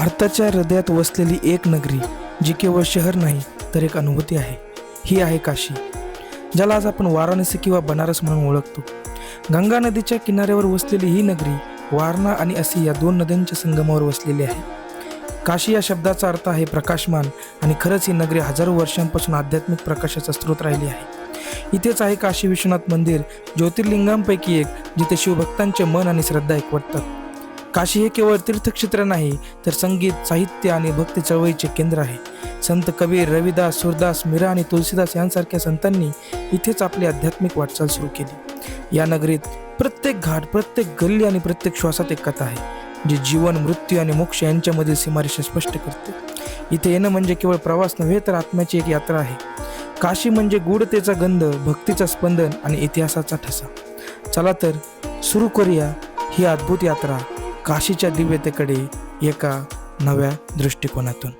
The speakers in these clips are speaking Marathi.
भारताच्या हृदयात वसलेली एक नगरी जी केवळ शहर नाही तर एक अनुभूती आहे. ही आहे काशी ज्याला आज आपण वाराणसी किंवा बनारस म्हणून ओळखतो. गंगा नदीच्या किनाऱ्यावर वसलेली ही नगरी वारणा आणि असी या दोन नद्यांच्या संगमावर वसलेली आहे. काशी या शब्दाचा अर्थ आहे प्रकाशमान आणि खरंच ही नगरी हजारो वर्षांपासून आध्यात्मिक प्रकाशाचा स्रोत राहिली आहे. इथेच आहे काशी विश्वनाथ मंदिर ज्योतिर्लिंगांपैकी एक जिथे शिवभक्तांचे मन आणि श्रद्धा एकवटतात. काशी हे केवळ तीर्थक्षेत्र नाही तर संगीत साहित्य आणि भक्ती चळवळीचे केंद्र आहे. संत कबीर रविदास सुरदास मीरा आणि तुलसीदास यांसारख्या संतांनी इथेच आपली आध्यात्मिक वाटचाल सुरू केली. या नगरीत प्रत्येक घाट प्रत्येक गल्ली आणि प्रत्येक श्वासात एक कथा आहे जी जीवन मृत्यू आणि मोक्ष यांच्यामधील सीमारेषा स्पष्ट करते. इथे येणं म्हणजे केवळ प्रवास नव्हे तर आत्म्याची एक यात्रा आहे. काशी म्हणजे गूढतेचा गंध भक्तीचा स्पंदन आणि इतिहासाचा ठसा. चला तर सुरू करूया ही अद्भुत यात्रा. काशीच्या दिव्यतेकडे एका नव्या दृष्टिकोनातून.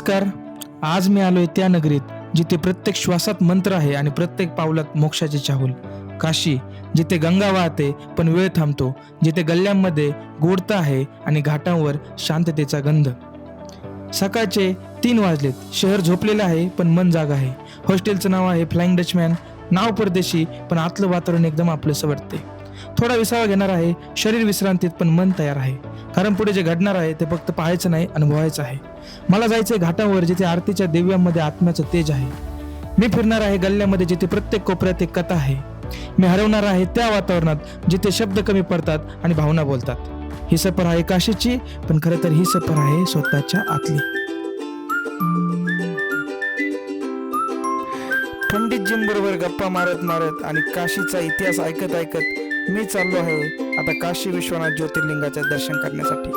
नमस्कार. आज मी आलोय त्या नगरीत जिथे प्रत्येक श्वासात मंत्र आहे आणि प्रत्येक पावलात मोक्षाचे चाहूल. काशी जिथे गंगा वाहते पण वेळ थांबतो जिथे गल्ल्यांमध्ये गोडता आहे आणि घाटांवर शांततेचा गंध. सकाळचे तीन वाजलेत. शहर झोपलेलं आहे पण मन जाग आहे. हॉस्टेलचं नाव आहे फ्लाइंग डचमॅन. नाव परदेशी पण आतलं वातावरण एकदम आपलंसं वाटते थोडा विसावा घेणार आहे. शरीर विश्रांतीत पण मन तयार आहे. कारण पुढे जे घडणार आहे ते फक्त पाहायचं नाही अनुभवायचं आहे. मला जायचंय घाटावर जिथे आरतीच्या दिव्यांमध्ये आत्म्याचं तेज आहे. मी फिरणार आहे गल्ल्यामध्ये जिथे प्रत्येक कोपऱ्यात एक कथा आहे. मी हरवणार आहे त्या वातावरणात जिथे शब्द कमी पडतात आणि भावना बोलतात. ही सफर आहे काशीची पण खरं तर ही सफर आहे स्वतःच्या आतली. पंडितजींबरोबर गप्पा मारत मारत आणि काशीचा इतिहास ऐकत ऐकत मी चाललो आहे आता काशी विश्वनाथ ज्योतिर्लिंगाचे दर्शन करण्यासाठी.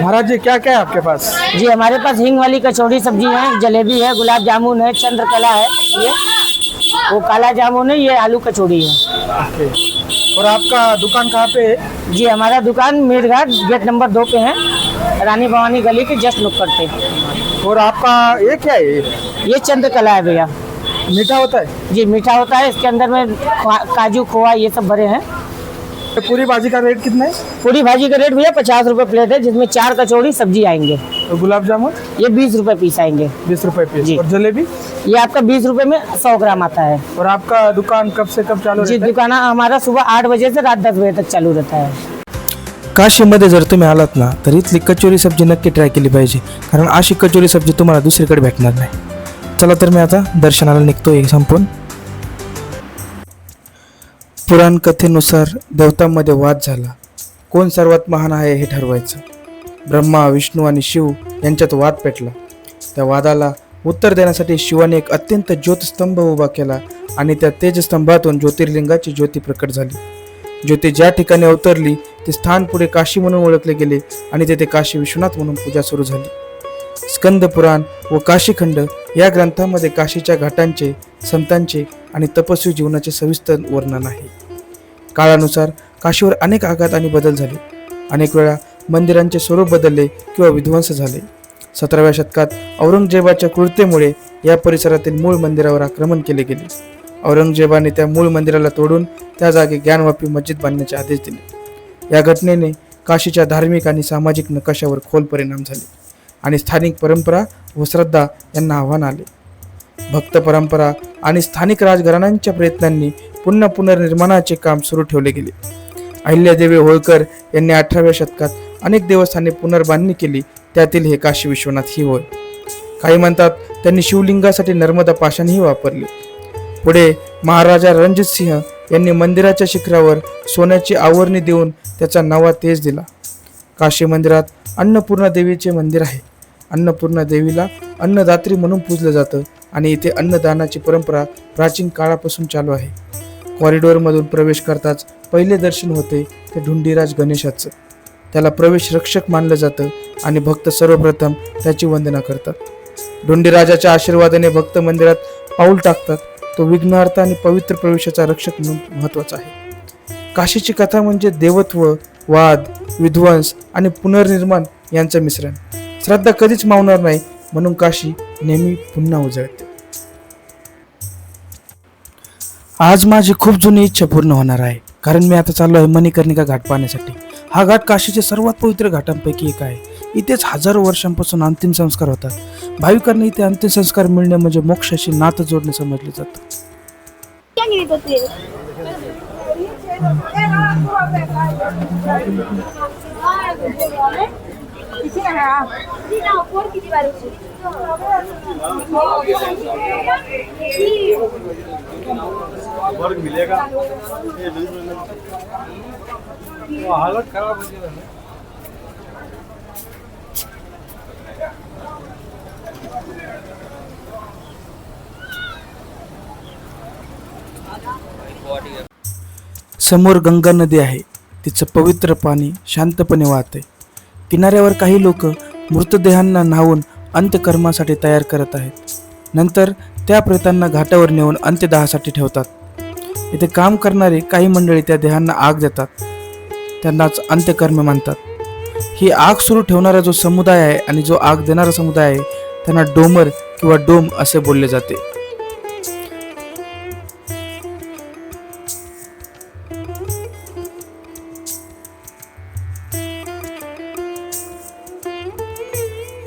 महाराज जी क्या क्या है आपके पास? जी हमारे पास हिंग वाली कचौड़ी सब्ज़ी है जलेबी है गुलाब जामुन है चंद्रकला है ये। वो काला जामुन है ये आलू कचौड़ी है। और आपका दुकान कहाँ पे है? जी हमारा दुकान मीरघाट गेट नंबर दो पे है। रानी भवानी गली के जस्ट नुक्कड़ पे। और आपका ये क्या है? ये? चंद्रकला है भैया। मीठा होता है? जी मीठा होता है इसके अंदर में काजू खोआ ये सब भरे हैं। पूरी भाजी का रेट कितना है? पूरी भाजी का रेट भैया पचास रुपए प्लेट है जिसमें चार कचौड़ी सब्ज़ी आएँगे। और गुलाब जामुन? ये बीस रुपए पीस आएँगे। बीस रुपए जी। और जलेबी? ये आपका बीस रुपए में सौ ग्राम आता है। और आपका दुकान कब से कब चालू जी दुकान हमारा सुबह आठ बजे से रात दस बजे तक चालू रहता है। काशीमध्ये जर तुम्ही आलात ना तर इथली कचोरी सब्ज़ी नक्की ट्राय केली पाहिजे कारण अशी कचोरी सब्ज़ी तुम्हाला दुसरीकडे भेटणार नाही। चला तर मी आता दर्शनाला निघतो हे संपून पुराणकथेनुसार देवतांमध्ये वाद झाला. कोण सर्वात महान आहे हे ठरवायचं? ब्रह्मा विष्णू आणि शिव यांच्यात वाद पेटला. त्या वादाला उत्तर देण्यासाठी शिवाने एक अत्यंत ज्योतस्तंभ उभा केला आणि त्या तेजस्तंभातून ज्योतिर्लिंगाची ज्योती प्रकट झाली. ज्योती ज्या ठिकाणी अवतरली ते स्थान पुढे काशी म्हणून ओळखले गेले आणि तेथे काशी विश्वनाथ म्हणून पूजा सुरू झाली. स्कंद पुराण व काशीखंड या ग्रंथामध्ये काशीच्या घाटांचे संतांचे आणि तपस्वी जीवनाचे सविस्तर वर्णन आहे. काळानुसार काशीवर अनेक आघात आणि बदल झाले. अनेक वेळा मंदिरांचे स्वरूप बदलले किंवा विध्वंस झाले. सतराव्या शतकात औरंगजेबाच्या क्रूरतेमुळे या परिसरातील मूळ मंदिरावर आक्रमण केले गेले. औरंगजेबाने त्या मूळ मंदिराला तोडून त्या जागी ज्ञानवापी मस्जिद बांधण्याचे आदेश दिले. या घटनेने काशीच्या धार्मिक आणि सामाजिक नकाशावर खोल परिणाम झाले आणि स्थानिक परंपरा व श्रद्धा यांना आव्हान आले. भक्त परंपरा आणि स्थानिक राजघराण्यांच्या प्रयत्नांनी पुन्हा पुनर्निर्माणाचे काम सुरू ठेवले गेले. अहिल्यादेवी होळकर यांनी अठराव्या शतकात अनेक देवस्थाने पुनर्बांधणी केली त्यातील हे काशी विश्वनाथ ही होय. काही म्हणतात त्यांनी शिवलिंगासाठी नर्मदा पाषाणही वापरले. पुढे महाराजा रणजित सिंह यांनी मंदिराच्या शिखरावर सोन्याची आवरणी देऊन त्याचा नवा तेज दिला. काशी मंदिरात अन्नपूर्णा देवीचे मंदिर आहे. अन्नपूर्णा देवीला अन्नदात्री म्हणून पूजलं जातं आणि इथे अन्नदानाची परंपरा प्राचीन काळापासून चालू आहे. कॉरिडॉरमधून प्रवेश करताच पहिले दर्शन होते ते ढुंडीराज गणेशाचं. त्याला प्रवेश रक्षक मानलं जातं आणि भक्त सर्वप्रथम त्याची वंदना करतात. ढुंडीराजाच्या आशीर्वादाने भक्त मंदिरात पाऊल टाकतात. तो विघ्नार्थ आणि पवित्र प्रवेशाचा रक्षक म्हणून महत्त्वाचा आहे. काशीची कथा म्हणजे देवत्व वाद विध्वंस आणि पुनर्निर्माण यांचं मिश्रण. श्रद्धा कधीच मावणार नाही. म्हणून काशी नेहमी पुन्हा उजळते. आज माझी खूप जुनी इच्छा पूर्ण होणार आहे. कारण मी आता चाललो आहे मणिकर्णिका घाट पाहण्यासाठी. हा घाट काशीच्या सर्वात पवित्र घाटांपैकी एक आहे. इथेच हजारो वर्षांपासून अंतिम संस्कार होतात. भाविकांना इथे अंतिम संस्कार मिळणे म्हणजे मोक्षाशी नातं जोडणे समजले जातं. वर्ग मिलेगा हालत खराब हो समोर गंगा नदी आहे. तिचं पवित्र पाणी शांतपणे वाहते किनाऱ्यावर काही लोक मृतदेहांना न्हावून अंत्यकर्मासाठी तयार करत आहेत. नंतर त्या प्रेतांना घाटावर नेऊन अंत्यदाहासाठी ठेवतात. इथे काम करणारे काही मंडळी त्या देहांना आग देतात. त्यांनाच अंत्यकर्म मानतात. ही आग सुरू ठेवणारा जो समुदाय आहे आणि जो आग देणारा समुदाय आहे त्यांना डोमर किंवा डोम असे बोलले जाते.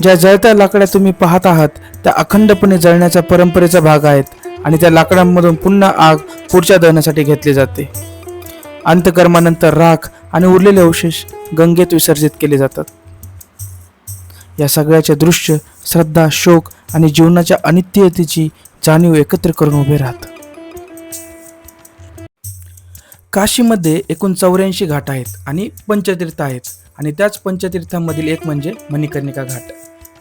ज्या जळत्या लाकड्या तुम्ही पाहत आहात त्या अखंडपणे जळण्याच्या परंपरेचा भाग आहेत आणि त्या लाकडांमधून पुन्हा आग पुढच्या दहनासाठी घेतली जाते. अंतकर्मानंतर राख आणि उरलेले अवशेष गंगेत विसर्जित केले जातात. या सगळ्याचे दृश्य श्रद्धा शोक आणि जीवनाच्या अनित्यतेची जाणीव एकत्र करून उभे राहत. काशीमध्ये एकूण चौऱ्याऐंशी घाट आहेत आणि पंचतीर्थ आहेत आणि त्याच पंचतीर्थांमधील एक म्हणजे मणिकर्णिका घाट.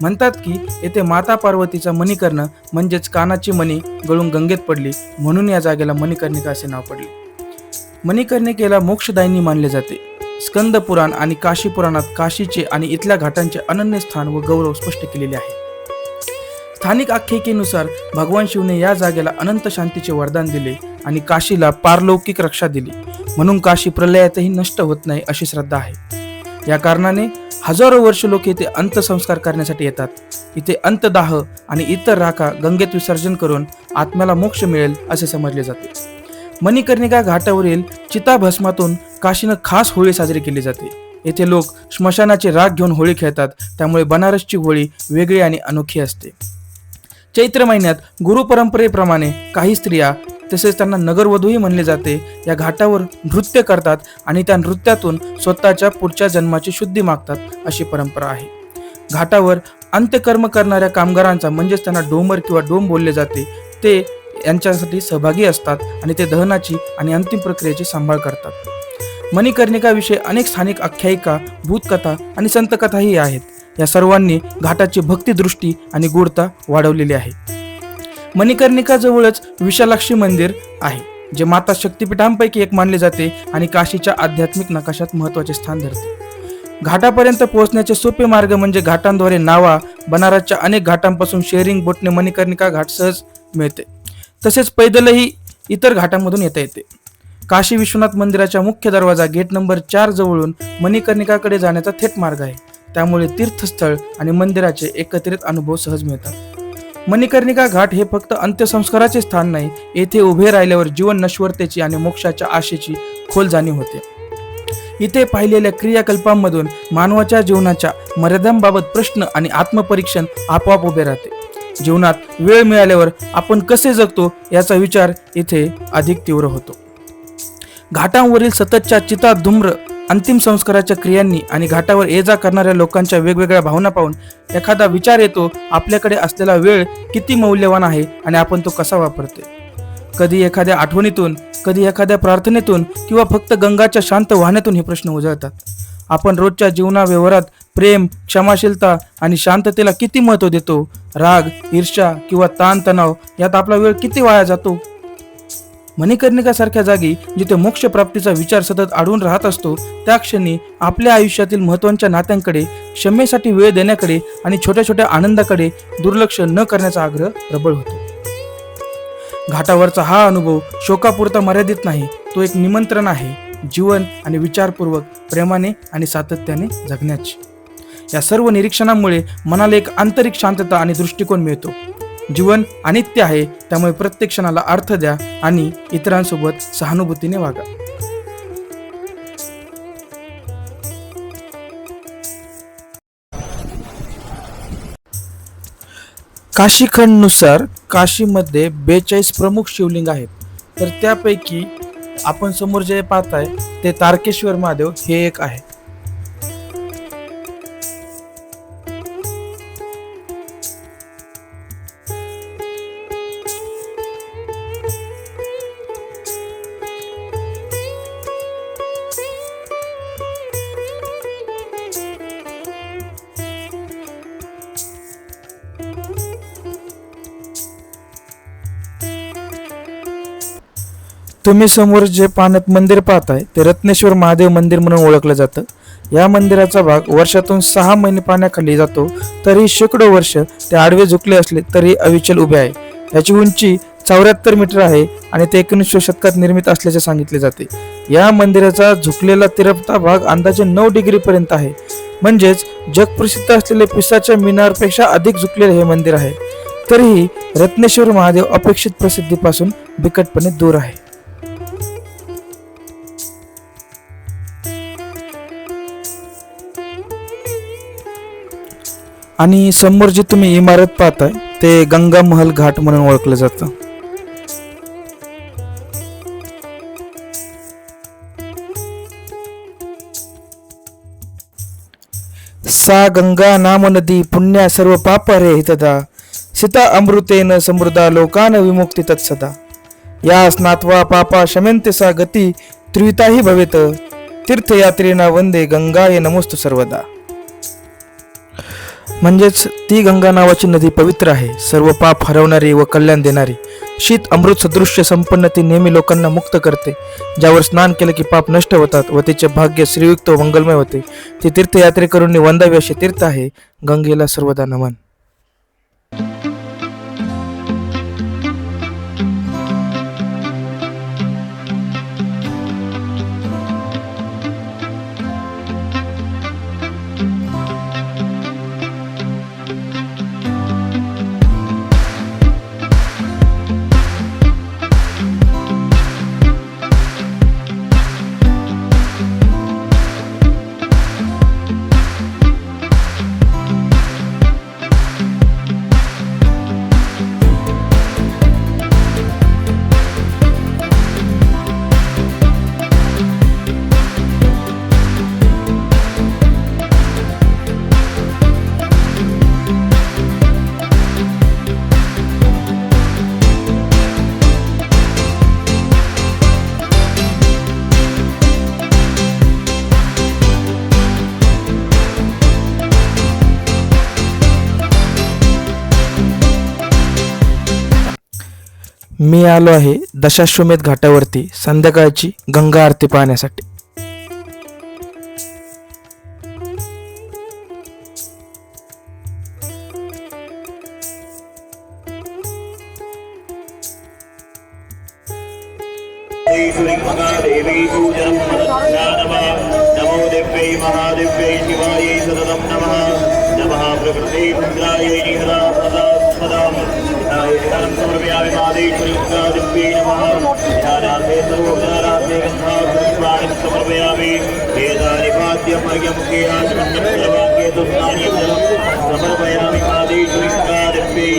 म्हणतात की येथे माता पार्वतीचा मणिकर्ण म्हणजेच कानाची मणी गळून गंगेत पडली म्हणून या जागेला मणिकर्णिका असे नाव पडले. मणिकर्णिकेला मोक्षदायिनी मानले जाते. स्कंद पुराण आणि काशी पुराणात काशीचे आणि इथल्या घाटांचे अनन्य स्थान व गौरव स्पष्ट केलेले आहे. स्थानिक आख्यायिकेनुसार भगवान शिवने या जागेला अनंत शांतीचे वरदान दिले आणि काशीला पारलौकिक रक्षा दिली. म्हणून काशी प्रलयातही नष्ट होत नाही अशी श्रद्धा आहे. या कारणाने हजारो वर्ष लोक इथे अंत्यसंस्कार करण्यासाठी येतात. इथे अंतदाह आणि इतर राखा गंगेत विसर्जन करून आत्म्याला मोक्ष मिळेल असे समजले जाते. मणिकर्णिका घाटावरील चिताभस्मातून काशीनं खास होळी साजरी केली जाते. येथे लोक स्मशानाचे राग घेऊन होळी खेळतात. त्यामुळे बनारसची होळी वेगळी आणि अनोखी असते. चैत्र महिन्यात गुरु परंपरेप्रमाणे काही स्त्रिया तसेच त्यांना नगरवधूही म्हणले जाते. या घाटावर नृत्य करतात आणि त्या नृत्यातून स्वतःच्या पुढच्या जन्माची शुद्धी मागतात अशी परंपरा आहे. घाटावर अंत्यकर्म करणाऱ्या कामगारांचा म्हणजेच त्यांना डोमर किंवा डोम बोलले जाते. ते यांच्यासाठी सहभागी असतात आणि ते दहनाची आणि अंतिम प्रक्रियेची सांभाळ करतात. मणिकर्णिकाविषयी अनेक स्थानिक आख्यायिका भूतकथा आणि संतकथाही आहेत. या सर्वांनी घाटाची भक्तिदृष्टी आणि गूढता वाढवलेली आहे. मणिकर्णिकाजवळच विशालाक्षी मंदिर आहे जे माता शक्तिपीठांपैकी एक मानले जाते आणि काशीच्या आध्यात्मिक नकाशात महत्त्वाचे स्थान धरते. घाटापर्यंत पोहोचण्याचे सोपे मार्ग म्हणजे घाटांद्वारे नावा बनारसच्या अनेक घाटांपासून शेअरिंग बोटने मणिकर्णिका घाट सहज मिळते. तसेच पैदलही इतर घाटांमधून येता येते. काशी विश्वनाथ मंदिराच्या मुख्य दरवाजा गेट नंबर चार जवळून मणिकर्णिकाकडे जाण्याचा थेट मार्ग आहे. त्यामुळे तीर्थस्थळ आणि मंदिराचे एकत्रित अनुभव सहज मिळतात. मणिकर्णिका घाट हे फक्त अंत्यसंस्काराचे स्थान नाही येथे उभे राहिल्यावर जीवन नश्वरतेची आणि मोक्षाच्या आशेची खोल जाणीव होते. इथे पाहिलेल्या क्रियाकल्पांमधून मानवाच्या जीवनाच्या मर्यादांबाबत प्रश्न आणि आत्मपरीक्षण आपोआप उभे राहते. जीवनात वेळ मिळाल्यावर आपण कसे जगतो याचा विचार इथे अधिक तीव्र होतो. घाटांवरील सततच्या चिता धुम्र अंतिम संस्काराच्या क्रियांनी आणि घाटावर ये जा करणाऱ्या लोकांच्या वेगवेगळ्या भावना पाहून एखादा विचार येतो आपल्याकडे असलेला वेळ किती मौल्यवान आहे आणि आपण तो कसा वापरतोय? कधी एखाद्या आठवणीतून कधी एखाद्या प्रार्थनेतून किंवा फक्त गंगाच्या शांत वाहण्यातून हे प्रश्न उजळतात. आपण रोजच्या जीवना व्यवहारात प्रेम क्षमाशीलता आणि शांततेला किती महत्त्व देतो? राग ईर्ष्या किंवा ताणतणाव यात आपला वेळ किती वाया जातो? मणिकर्णिकासारख्या जागी जिथे मोक्ष प्राप्तीचा विचार सतत आढळून राहत असतो त्या क्षणी आपल्या आयुष्यातील महत्त्वाच्या नात्यांकडे क्षमेसाठी वेळ देण्याकडे आणि छोट्या छोट्या आनंदाकडे दुर्लक्ष न करण्याचा आग्रह प्रबळ होतो. घाटावरचा हा अनुभव शोकापुरता मर्यादित नाही तो एक निमंत्रण आहे जीवन आणि विचारपूर्वक प्रेमाने आणि सातत्याने जगण्याची. या सर्व निरीक्षणामुळे मनाला एक आंतरिक शांतता आणि दृष्टिकोन मिळतो. जीवन अनित्य आहे त्यामुळे प्रत्येक क्षणाला अर्थ द्या आणि इतरांसोबत सहानुभूतीने वागा. काशीखंडनुसार काशीमध्ये बेचाळीस प्रमुख शिवलिंग आहेत. तर त्यापैकी आपण समोर जे पाहताय ते तारकेश्वर महादेव हे एक आहे. तुम्ही समोर जे पाण्यात मंदिर पाहताय ते रत्नेश्वर महादेव मंदिर म्हणून ओळखलं जातं. या मंदिराचा भाग वर्षातून सहा महिने पाण्याखाली जातो तरी शेकडो वर्ष ते आडवे झुकले असले तरी अविचल उभे आहे. याची उंची चौऱ्याहत्तर मीटर आहे आणि ते एकोणीसव्या शतकात निर्मित असल्याचे सांगितले जाते. या मंदिराचा झुकलेला तिरपता भाग अंदाजे नऊ डिग्री पर्यंत आहे. म्हणजेच जगप्रसिद्ध असलेले पिसाच्या मिनारपेक्षा अधिक झुकलेले हे मंदिर आहे. तरीही रत्नेश्वर महादेव अपेक्षित प्रसिद्धीपासून बिकटपणे दूर आहे. आणि समोर जी तुम्ही इमारत पाहताय ते गंगा महल घाट म्हणून ओळखलं जातं. सा गंगा नाम नदी पुण्या सर्व पाप रे हितदा सीता अमृतेन समृद्धा लोकान विमुक्ती तत्सदा. या स्नात्वा पापा शमेंते सा गती त्रिविताही भवेत. तीर्थयात्रेना वंदे गंगाय नमोस्तु सर्वदा. म्हणजेच ती गंगा नावाची नदी पवित्र आहे. सर्व पाप हरवणारी व कल्याण देणारी. शीत अमृत सदृश्य संपन्न ती नेहमी लोकांना मुक्त करते. ज्यावर स्नान केलं की पाप नष्ट होतात व तिचे भाग्य श्रीयुक्त व मंगलमय होते. ती तीर्थयात्रेकरूंनी वंदावी असे तीर्थ आहे. गंगेला सर्वदा नमन. मी आलो आहे दशाश्वमेध घाटावरती संध्याकाळची गंगा आरती पाहण्यासाठी. महादेव्यै शिवायै सततं नमः नमः प्रकृते रुद्रायै निहरा सदा सदा हिताय ध्यानं समर्पयामि मादेश्वरी रुद्रादिव्यै नमः ध्यानार्थे सर्वोपचारार्थे गन्धापुष्पाणि समर्पयामि वेदानिपाद्यमर्यमुखे आचमन्यं सर्वाङ्गे दुस्नान्यं जलं समर्पयामि मादेश्वरी रुद्रादिव्यै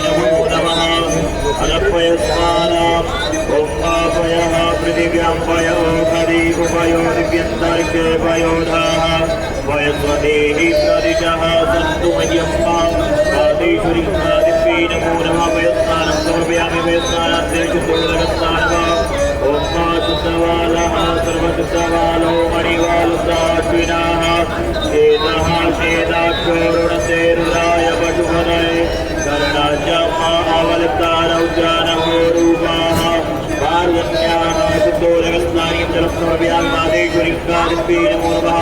वयस्वदेहि प्रदिशः सन्तु मह्यं मां नमो नमः वयस्नानं समर्पयामि ॐ मा शुद्धवालः सर्वशुद्धवालो मणिवालुदाश्विनाः रूपाः पार्वत्याः जलं समर्पयामि नमो नमः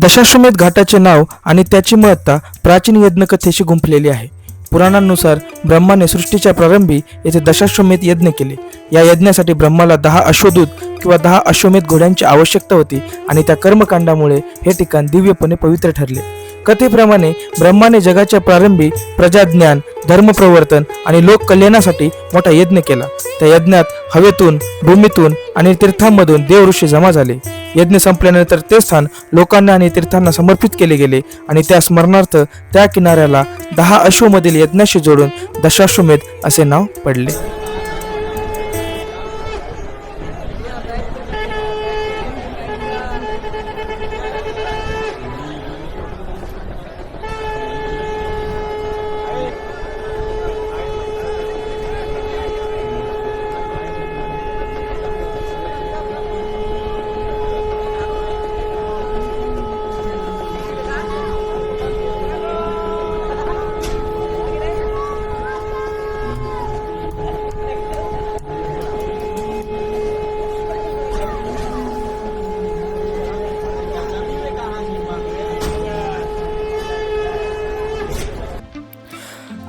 दशाश्वमेध घाटाचे नाव आणि त्याची महत्ता प्राचीन यज्ञकथेशी गुंफलेली आहे. पुराणांनुसार ब्रह्माने सृष्टीच्या प्रारंभी येथे दशाश्वमेध यज्ञ केले. या यज्ञासाठी ब्रह्माला दहा अश्वदूत किंवा दहा अश्वमेध घोड्यांची आवश्यकता होती आणि त्या कर्मकांडामुळे हे ठिकाण दिव्यपणे पवित्र ठरले. कथेप्रमाणे ब्रह्माने जगाच्या प्रारंभी प्रजाज्ञान धर्मप्रवर्तन आणि लोक कल्याणासाठी मोठा यज्ञ केला. त्या यज्ञात हवेतून भूमीतून आणि तीर्थांमधून देव ऋषी जमा झाले. यज्ञ संपल्यानंतर ते स्थान लोकांना आणि तीर्थांना समर्पित केले गेले. आणि त्या स्मरणार्थ त्या किनाऱ्याला दहा अश्वमधील यज्ञाशी जोडून दशाश्वमेध असे नाव पडले.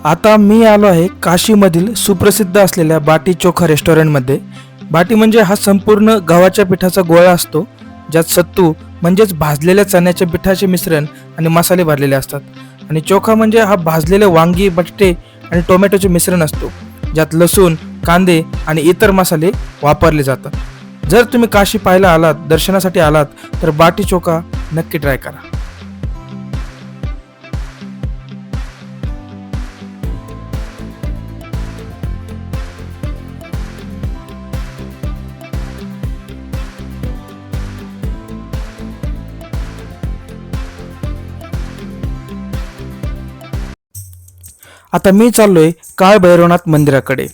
आता मी आलो आहे काशीमधील सुप्रसिद्ध असलेल्या बाटी चोखा रेस्टॉरंटमध्ये. बाटी म्हणजे हा संपूर्ण गव्हाच्या पिठाचा गोळा असतो ज्यात सत्तू म्हणजेच भाजलेल्या चण्याच्या पिठाचे मिश्रण आणि मसाले भरलेले असतात. आणि चोखा म्हणजे हा भाजलेले वांगी बटाटे आणि टोमॅटोचे मिश्रण असतो ज्यात लसूण कांदे आणि इतर मसाले वापरले जातात. जर तुम्ही काशी पाहायला आलात दर्शनासाठी आलात तर बाटी चोखा नक्की ट्राय करा. आता मी चाललोय काळ भैरवनाथ मंदिराकडे.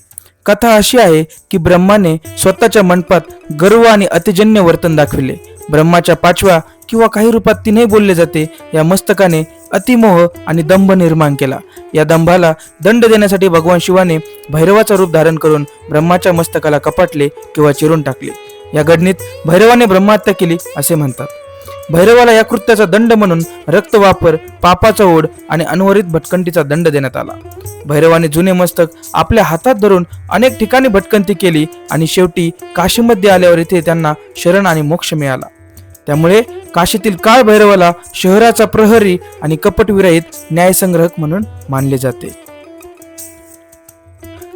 कथा अशी आहे की ब्रह्माने स्वतःच्या मंडपात गर्व आणि अतिजन्य वर्तन दाखविले. ब्रह्माच्या पाचव्या किंवा काही रूपात तीनही बोलले जाते या मस्तकाने अतिमोह आणि दंभ निर्माण केला. या दंभाला दंड देण्यासाठी भगवान शिवाने भैरवाचा रूप धारण करून ब्रह्माच्या मस्तकाला कपाटले किंवा चिरून टाकले. या घडणीत भैरवाने ब्रह्महत्या केली असे म्हणतात. भैरवाला या कृत्याचा दंड म्हणून रक्त वापर पापाचा ओढ आणि अनवरित भटकंतीचा दंड देण्यात आला. भैरवाने जुने मस्तक आपल्या हातात धरून अनेक ठिकाणी भटकंती केली आणि शेवटी काशीमध्ये आल्यावर इथे त्यांना शरण आणि मोक्ष मिळाला. त्यामुळे काशीतील काळ भैरवाला शहराचा प्रहरी आणि कपटविरहित न्यायसंग्रहक म्हणून मानले जाते.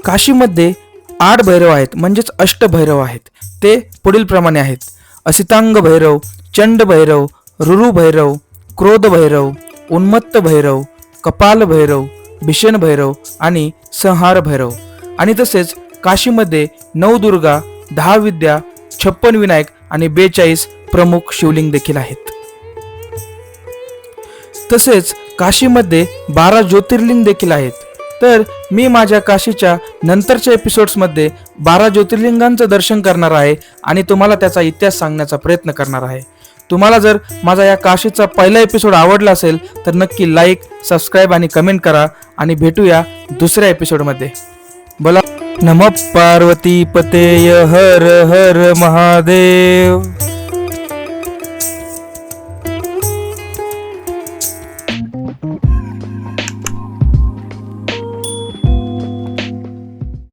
काशीमध्ये आठ भैरव आहेत म्हणजेच अष्टभैरव आहेत. ते पुढील प्रमाणे आहेत. असितांग भैरव चंड भैरव रुरु भैरव क्रोध भैरव उन्मत्त भैरव कपाल भैरव भीषण भैरव आणि संहार भैरव. आणि तसेच काशीमध्ये नवदुर्गा दहा विद्या छप्पन विनायक आणि बेचाळीस प्रमुख शिवलिंग देखील आहेत. तसेच काशीमध्ये बारा ज्योतिर्लिंग देखील आहेत. तर मी माझ्या काशीच्या नंतरच्या एपिसोड्समध्ये बारा ज्योतिर्लिंगांचं दर्शन करणार आहे आणि तुम्हाला त्याचा इतिहास सांगण्याचा प्रयत्न करणार आहे. तुम्हाला जर माझा या काशीचा पहिला एपिसोड आवडला असेल तर नक्की लाईक सबस्क्राईब आणि कमेंट करा आणि भेटूया दुसऱ्या एपिसोडमध्ये बोला. नम पार्वती पतेय हर हर महादेव.